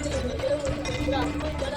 这个我觉得我挺值的。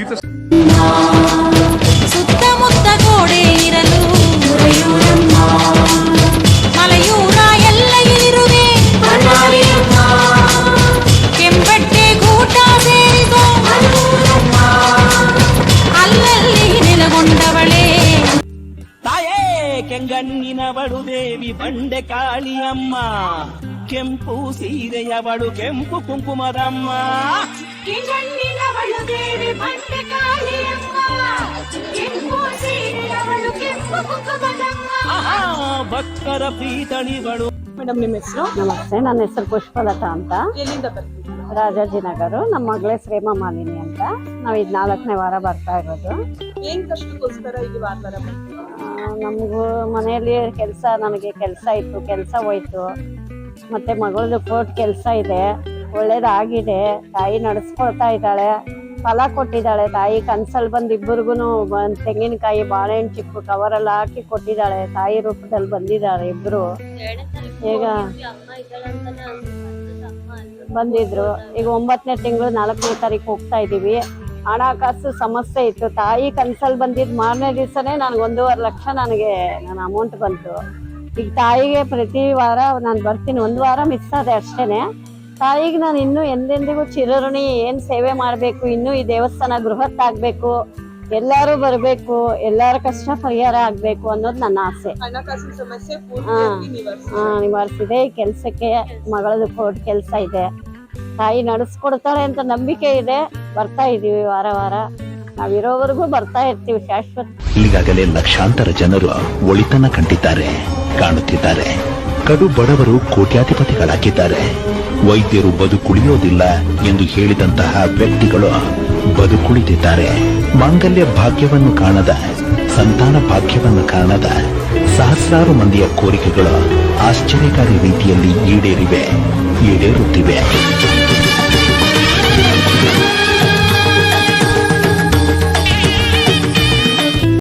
ಸುತ್ತಮುತ್ತ ಕೆಂಗಣ್ಣಿನವಳು ದೇವಿ ಬಂಡೆ ಕಾಳಿಯಮ್ಮ. ಕೆಂಪು ಸೀರೆಯವಳು ಕೆಂಪು ಕುಂಕುಮದಮ್ಮ. ಕೆಂಗಣ್ಣಿನವಳು ದೇವಿ ಬಂಡೆ ಕಾಳಿಯಮ್ಮ. ಕೆಂಪು ಸೀರೆಯವಳು ಕೆಂಪು ಕುಂಕುಮದಮ್ಮ. ಆಹಾ ಭಕ್ತರ ಪ್ರೀತಳಿಗಳು ಮೇಡಮ್ ನಿಮ್ಮ ಹೆಸರು? ನಮಸ್ತೆ ನನ್ನ ಹೆಸರು ಪುಷ್ಪಲತಾ ಅಂತ. ಎಲ್ಲಿಂದ ರಾಜಾಜಿನಗರ ನಮ್ಮ ಮಗಳೇ ಶ್ರೇಮಾ ಮಾಲಿನಿ ಅಂತ. ನಾವು ಇದು ನಾಲ್ಕನೇ ವಾರ ಬರ್ತಾ ಇರೋದು. ಏನ್ ಕಷ್ಟಕ್ಕೋಸ್ಕರ ಈ? ನಮಗೂ ಮನೆಯಲ್ಲಿ ಕೆಲಸ ನನಗೆ ಕೆಲಸ ಇತ್ತು, ಕೆಲಸ ಹೋಯ್ತು. ಮತ್ತೆ ಮಗಳದು ಕೋರ್ಟ್ ಕೆಲಸ ಇದೆ. ಒಳ್ಳೇದಾಗಿದೆ. ತಾಯಿ ನಡೆಸ್ಕೊಳ್ತಾ ಇದ್ದಾಳೆ. ಫಲ ಕೊಟ್ಟಿದ್ದಾಳೆ. ತಾಯಿ ಕನ್ಸಲ್ಲಿ ಬಂದು ಇಬ್ಬರಿಗೂ ತೆಂಗಿನಕಾಯಿ, ಬಾಳೆಹಣ್ಣು ಚಿಪ್ಪು ಕವರೆಲ್ಲ ಹಾಕಿ ಕೊಟ್ಟಿದ್ದಾಳೆ. ತಾಯಿ ರೂಪದಲ್ಲಿ ಬಂದಿದ್ದಾರೆ ಇಬ್ರು. ಈಗ ಬಂದಿದ್ರು. ಈಗ ಒಂಬತ್ತನೇ ತಿಂಗಳು ನಾಲ್ಕನೇ ತಾರೀಕು ಹೋಗ್ತಾ ಇದೀವಿ. ಹಣಕಾಸು ಸಮಸ್ಯೆ ಇತ್ತು. ತಾಯಿ ಕನ್ಸಲ್ಲಿ ಬಂದಿದ್ದು ಮಾರನೇ ದಿವಸನೇ ನನಗೆ ಒಂದೂವರೆ ಲಕ್ಷ ನನಗೆ ನನ್ನ ಅಮೌಂಟ್ ಬಂತು. ಈಗ ತಾಯಿಗೆ ಪ್ರತಿ ವಾರ ನಾನು ಬರ್ತೀನಿ. ಒಂದು ವಾರ ಮಿಸ್ ಆದೆ ಅಷ್ಟೇ ತಾಯಿಗೆ ನಾನು ಇನ್ನೂ ಎಂದೆಂದಿಗೂ ಚಿರಋಣಿ ಏನು ಸೇವೆ ಮಾಡಬೇಕು ಇನ್ನೂ ಈ ದೇವಸ್ಥಾನ ಬೃಹತ್ತಾಗಬೇಕು ಎಲ್ಲರೂ ಬರಬೇಕು ಎಲ್ಲರ ಕಷ್ಟ ಪರಿಹಾರ ಆಗಬೇಕು ಅನ್ನೋದು ನನ್ನ ಆಸೆ. ನಿವಾರಿಸಿದೆ. ಈ ಕೆಲಸಕ್ಕೆ ಮಗಳದು ಕೋರ್ಟ್ ಕೆಲಸ ಇದೆ. ತಾಯಿ ನಡೆಸ್ಕೊಡ್ತಾರೆ ಅಂತ ನಂಬಿಕೆ ಇದೆ. ಬರ್ತಾ ಇದೀವಿ ವಾರ ವಾರ. ನಾವಿರೋವರೆಗೂ ಬರ್ತಾ ಇರ್ತೀವಿ ಶಾಶ್ವತ. ಈಗಾಗಲೇ ಲಕ್ಷಾಂತರ ಜನರು ಒಳಿತನ್ನ ಕಂಡಿದ್ದಾರೆ, ಕಾಣುತ್ತಿದ್ದಾರೆ. ಕಡು ಬಡವರು ಕೋಟ್ಯಾಧಿಪತಿಗಳಾಗಿದ್ದಾರೆ. ವೈದ್ಯರು ಬದುಕುಳಿಯೋದಿಲ್ಲ ಎಂದು ಹೇಳಿದಂತಹ ವ್ಯಕ್ತಿಗಳು ಬದುಕುಳಿದಿದ್ದಾರೆ. ಮಾಂಗಲ್ಯ ಭಾಗ್ಯವನ್ನು ಕಾಣದ, ಸಂತಾನ ಭಾಗ್ಯವನ್ನು ಕಾಣದ ಸಹಸ್ರಾರು ಮಂದಿಯ ಕೋರಿಕೆಗಳು ಆಶ್ಚರ್ಯಕಾರಿ ರೀತಿಯಲ್ಲಿ ಈಡೇರಿವೆ, ಈಡೇರುತ್ತಿವೆ.